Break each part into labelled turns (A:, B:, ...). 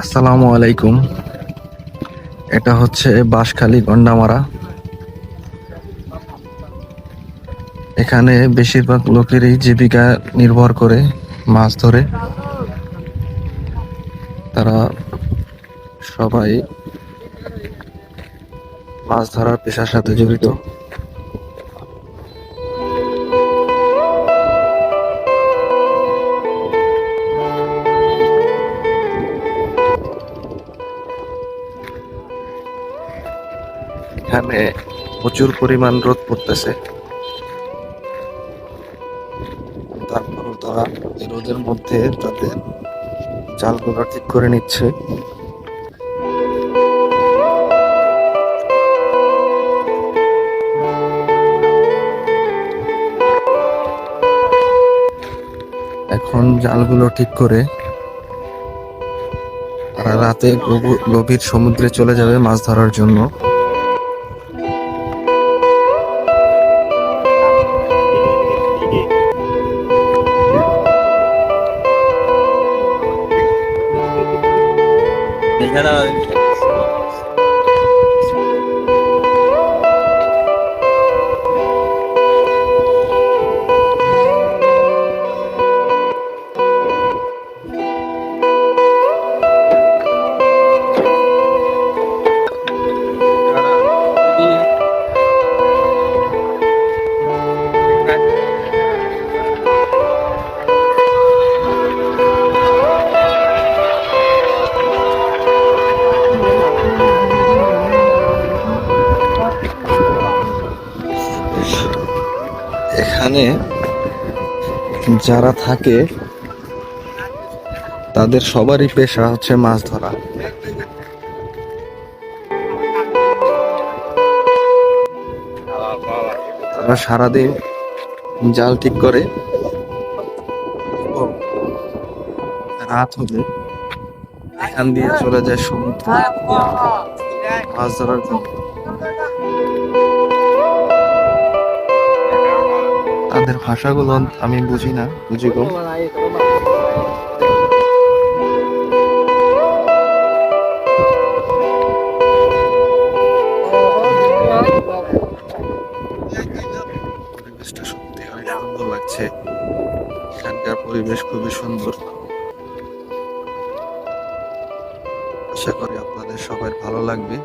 A: আসসালামু আলাইকুম। এটা হচ্ছে বাঁশখালী গন্ডামারা। এখানে বেশিরভাগ লোকেরই জীবিকা নির্ভর করে মাছ ধরে। তারা সবাই মাছ ধরার পেশার সাথে জড়িত। এখানে প্রচুর পরিমাণ রোদ পড়তেছে। তারপরও তারা এই রোদের মধ্যে তাদের জালগুলো ঠিক করে নিচ্ছে। এখন জালগুলো ঠিক করে তারা রাতে গভু- গভীর সমুদ্রে চলে যাবে মাছ ধরার জন্য। 이나 라? এখানে যারা থাকে, তাদের সবারই পেশা হচ্ছে মাছ ধরা। তারা সারাদিন জাল ঠিক করে। রাত হলে এখান দিয়ে চলে যায় সমুদ্র। মাছ ধরার জন্য। তাদের ভাষাগুলো আমি বুঝি না, বুঝি কম পরিবেশটা সত্যি লাগছে। পরিবেশ খুবই সুন্দর। আশা করি আপনাদের সবার ভালো লাগবে।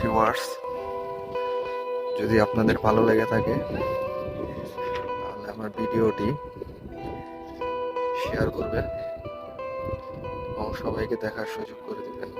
A: ভিউয়ার্স যদি আপনাদের ভালো লেগে থাকে, তাহলে আমার ভিডিওটি শেয়ার করবেন এবং সবাইকে দেখার সুযোগ করে দেবেন।